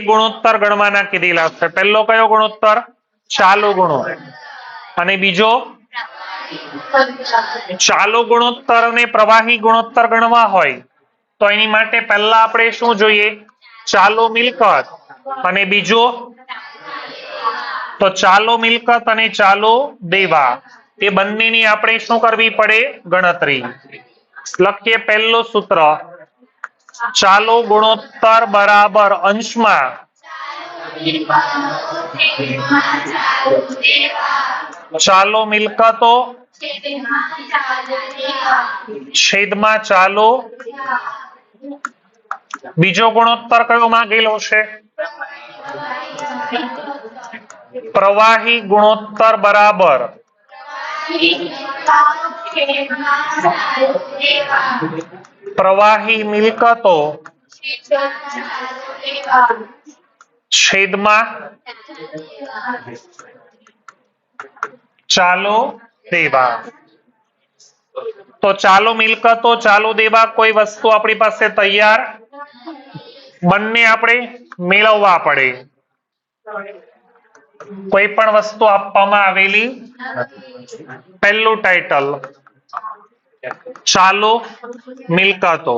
ગુણોત્તર ગણવાના કીધેલા છે. પહેલો કયો ગુણોત્તર? ચાલુ ગુણો. અને બીજો? ચાલુ ગુણોત્તર અને પ્રવાહી ગુણોત્તર ગણવા હોય તો એની માટે પહેલા આપણે શું જોઈએ? ચાલુ મિલકત. અને બીજો? તો ચાલુ મિલકત અને ચાલુ દેવા. એ બંનેની આપણે શું કરવી પડે? ગણતરી. લખીએ પહેલું સૂત્ર. ચાલુ ગુણોત્તર બરાબર અંશમાં. ચાલુ મિલકતો. છેદમાં ચાલુ. બીજો ગુણોત્તર કયો માંગેલો છે? પ્રવાહી ગુણોત્તર બરાબર. પ્રવાહી મિલકતો છેદમાં ચાલો દેવા તો ચાલો મિલકતો ચાલો દેવા કોઈ વસ્તુ આપણી પાસે તૈયાર બંને આપણે મેળવવા પડે કોઈ પણ વસ્તુ આપવામાં આવેલી પહેલું ટાઇટલ ચાલુ મિલકતો.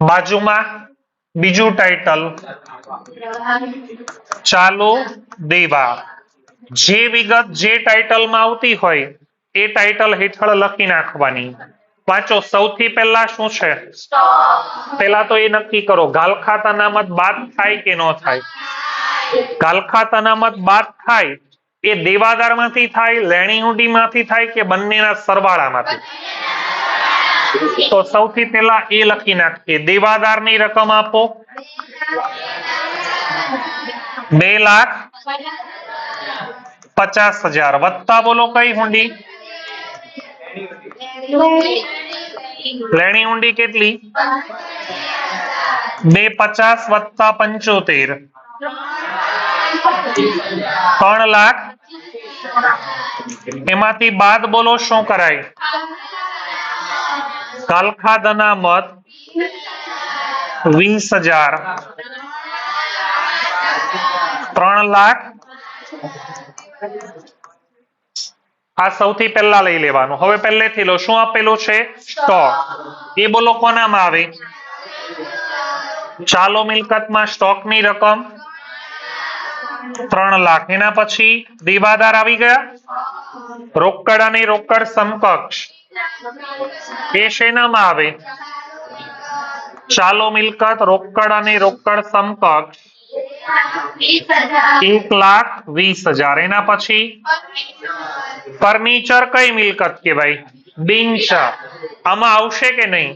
બાજુમાં બીજું ટાઇટલ ચાલો દેવા. જે વિગત જે ટાઇટલમાં આવતી હોય, એ ટાઇટલ હેઠળ લખી નાખવાની. વાંચો સૌથી પહેલા શું છે? પહેલા તો એ નક્કી કરો ગાલખા તનામત બાદ થાય કે ન થાય? ગાલખા તનામત બાદ થાય એ દેવાદારમાંથી થાય લેણી હુંડી માંથી થાય કે બંનેના સરવાળામાંથી? તો સૌથી પહેલા એ લખી નાખીએ દેવાદારની રકમ આપો. બે લાખ પચાસ હજાર. વત્તા બોલો કઈ હુંડી લેણી ઊંડી કેટલી? બે પચાસ વત્તા પંચોતેર. ત્રણ લાખ. એમાંથી બાદ બોલો, શું કરાય? કાલખાદ મત વીસ હજાર. ત્રણ લાખ. આ સૌથી પહેલા લઈ લેવાનું. હવે પહેલેથી લો. શું આપેલું છે? સ્ટોક. એ બોલો કોનામાં આવે? ચાલો મિલકતમાં સ્ટોકની રકમ. ત્રણ લાખ. એના પછી દેવાદાર આવી ગયા? રોકડ અને રોકડ સમકક્ષ. એ શેનામાં આવે? ચાલો મિલકત રોકડ અને રોકડ સમકક્ષ. એક લાખ વીસ હજાર એના પછી ફર્નિચર કઈ મિલકત કહેવાય બિનચ આમાં આવશે કે નહીં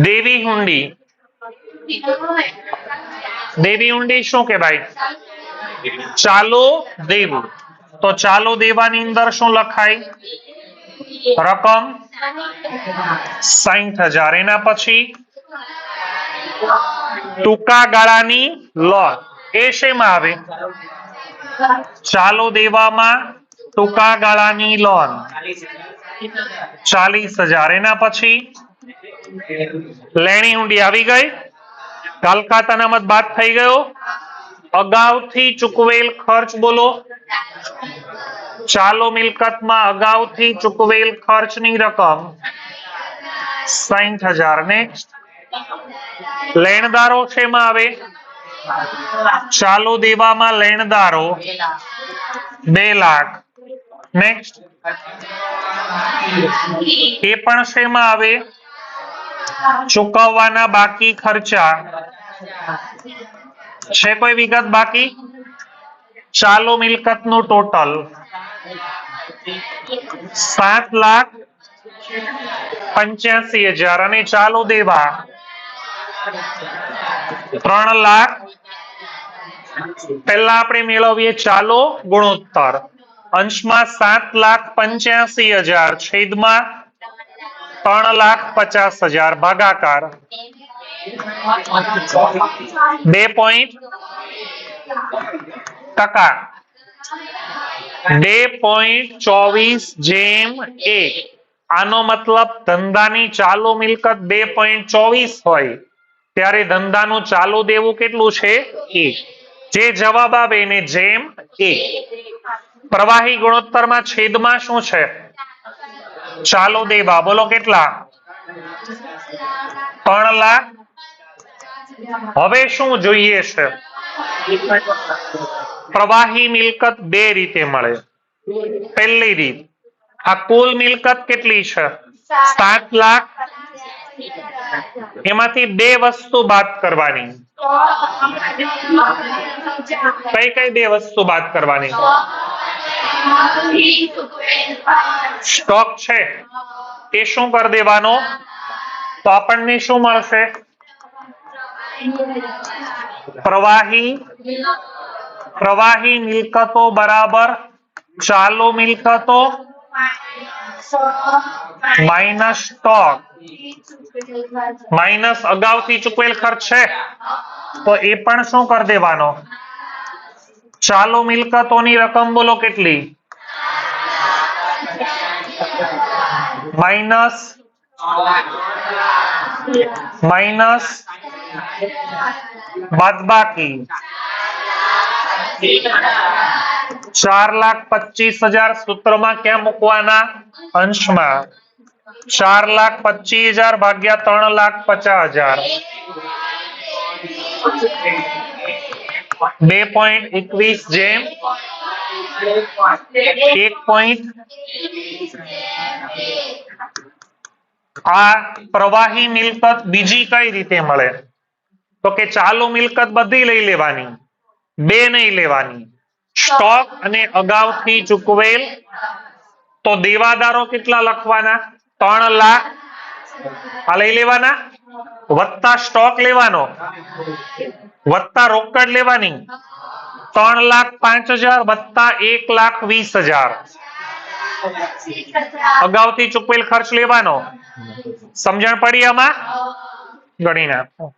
દેવી હુંડી દેવી હુંડી શું કહેવાય ચાલો દેવું તો ચાલો દેવાની અંદર શું લખાય રકમ સાહીઠ હજાર એના પછી ટૂંકા ગાળાની લોન એ શેમાં આવે? ચાલુ દેવામાં ટૂંકા ગાળાની લોન. ચાલીસ હજાર. એના પછી? લેણી ઊંડી આવી ગઈ? કાલકાત અનામત બાદ થઈ ગયો? અગાઉથી ચૂકવેલ ખર્ચ બોલો. ચાલુ મિલકતમાં અગાઉથી ચૂકવેલ ખર્ચની રકમ. સાઈઠ હજાર. નેક્સ્ટ લેણદારો શેમાં આવે? ચાલુ દેવામાં લેણદારો. બે લાખ. નેક્સ્ટ એ પણ શેમાં આવે? ચૂકવવાના બાકી ખર્ચા. છે કોઈ વિગત બાકી? ચાલુ મિલકતનું ટોટલ. સાત લાખ પંચ્યાસી હજાર. અને ચાલુ દેવા. ત્રણ લાખ. પહેલા આપણે મેળવીએ ચાલો ગુણોત્તર. અંશમાં સાત લાખ પંચ્યાસી હજાર. છેદમાં ત્રણ લાખ પચાસ હજાર. ભાગાકાર. બે પોઈન્ટ ટકા. બે પોઈન્ટ ચોવીસ જેમ એક. આનો મતલબ ધંધાની ચાલુ મિલકત બે પોઈન્ટ ચોવીસ હોય. ત્યારે ધંધાનું ચાલુ દેવું કેટલું છે? એક. જે જવાબ આવે એને જેમ એક. પ્રવાહી ગુણોત્તરમાં છેદમાં શું છે? ચાલુ દેવા. બોલો કેટલા? ત્રણ લાખ. હવે શું જોઈએ છે? પ્રવાહી મિલકત બે રીતે મળે. પહેલી રીત. આ કુલ મિલકત કેટલી છે? સાત લાખ. એમાંથી બે વસ્તુ બાદ કરવાની. કઈ કઈ બે વસ્તુ બાદ કરવાની? સ્ટોક છે. એ શું કરી દેવાનો? તો આપણને શું મળશે? પ્રવાહી પ્રવાહી મિલકતો બરાબર. ચાલુ મિલકતો માઇનસ સ્ટોક માઇનસ અગાઉથી ચૂકવેલ ખર્ચ છે. તો એ પણ શું કરી દેવાનો? ચાલુ મિલકતોની રકમ બોલો કેટલી? માઇનસ માઇનસ બાદબાકી. ચાર લાખ પચીસ હજાર સૂત્રમાં ક્યાં મૂકવાના? અંશમાં. ચાર લાખ પચીસ હજાર ભાગ્યા ત્રણ લાખ પચાસ હજાર. બે પોઈન્ટ એકવીસ જેમ એક પોઈન્ટ આ પ્રવાહી મિલકત બીજી કઈ રીતે મળે? તો કે ચાલુ મિલકત બધી લઈ લેવાની, બે નહીં લેવાની. સ્ટોક અને અગાઉથી ચૂકવેલ. તો દેવાદારો કેટલા લખવાના? ત્રણ લાખ. આ લઈ લેવાના? વત્તા સ્ટોક લેવાનો. વત્તા રોકડ લેવાની. ત્રણ લાખ પાંચ હજાર વત્તા એક લાખ વીસ હજાર. અગાઉથી ચૂકવેલ ખર્ચ લેવાનો. સમજણ પડી આમાં? ગણી નાખો.